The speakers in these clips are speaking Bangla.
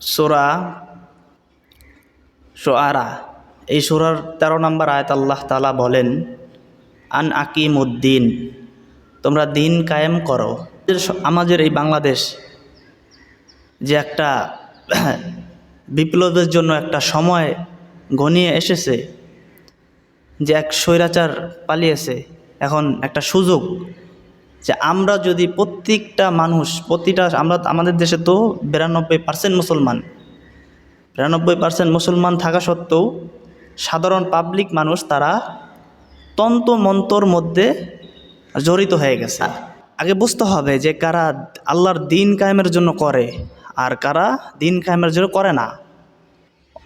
সোরা সোয়ারা এই সোরার তেরো নম্বর আয়াত আল্লাহ তালা বলেন, আন আকিম উদ্দিন তোমরা দিন কায়েম করো। আমাদের এই বাংলাদেশ যে একটা বিপ্লবের জন্য একটা সময় ঘনিয়ে এসেছে, যে এক স্বৈরাচার পালিয়েছে, এখন একটা সুযোগ। যে আমরা যদি প্রত্যেকটা মানুষ, প্রতিটা আমরা, আমাদের দেশে তো বিরানব্বই পার্সেন্ট মুসলমান। বিরানব্বই পার্সেন্ট মুসলমান থাকা সত্ত্বেও সাধারণ পাবলিক মানুষ তারা তন্ত মন্তর মধ্যে জড়িত হয়ে গেছে। আগে বুঝতে হবে যে কারা আল্লাহর দিন কায়েমের জন্য করে আর কারা দিন কায়েমের জন্য করে না।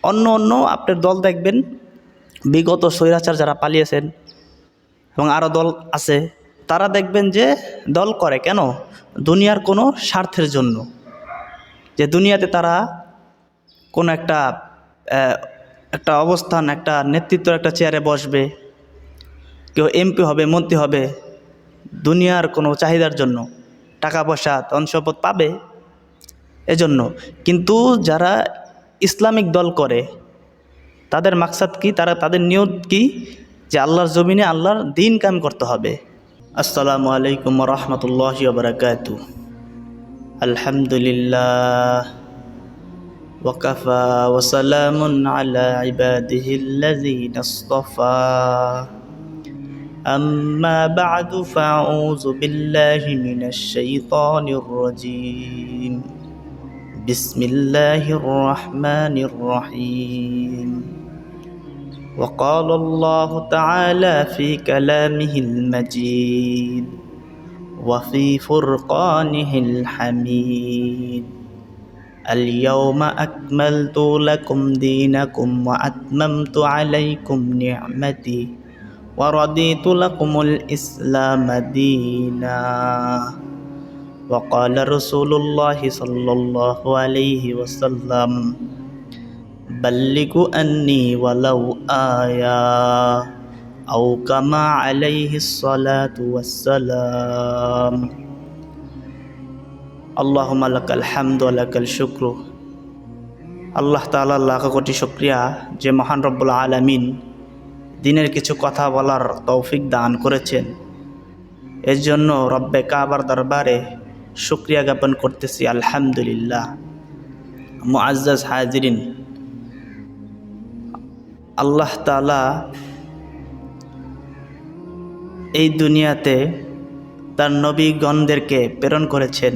অন্য অন্য আপনার দল দেখবেন, বিগত স্বৈরাচার যারা পালিয়েছেন এবং আরও দল আছে তারা দেখবেন যে দল করে কেন? দুনিয়ার কোনো স্বার্থের জন্য। যে দুনিয়াতে তারা কোনো একটা একটা অবস্থান, একটা নেতৃত্ব, একটা চেয়ারে বসবে, কেউ এমপি হবে, মন্ত্রী হবে, দুনিয়ার কোনো চাহিদার জন্য টাকা পয়সা, ধন সম্পদ পাবে এজন্য। কিন্তু যারা ইসলামিক দল করে, তাদের মাকসাদ কি? তারা, তাদের নিয়ত কি? যে আল্লাহর জমিনে আল্লাহর দিন কাম করতে হবে। আসসালামু আলাইকুম রহমতুল্লাহ বারকাত আলহামদুলিল্লাহ وكفى وسلام على عباده الذين اصطفى أما بعد فأعوذ بالله من الشيطان الرجيم بسم الله الرحمن الرحيم وقال الله تعالى في كلامه المجيد وفي فرقانه الحميد. اليوم أكملت لكم دينكم وأتممت عليكم نعمتي ورضيت لكم الإسلام دينا. وقال رسول الله صلى الله عليه وسلم বল্লিকু আন্নি ওয়ালাউ আয়া আও কামা আলাইহি সালাতু ওয়াসসালাম আল্লাহুম্মা লাকাল হামদু ওয়া লাকাল শুকরু আল্লাহ তাআলা লাখ কোটি শুকরিয়া যে মহান রব্বুল আলামিন দিনের কিছু কথা বলার তৌফিক দান করেছেন। এর জন্য রব্বে কাবার দরবারে শুক্রিয়া জ্ঞাপন করতেছি, আলহামদুলিল্লাহ। মুআজ্জাজ হাজিরিন আল্লাহ তালা এই দুনিয়াতে তার নবীগণদেরকে প্রেরণ করেছেন।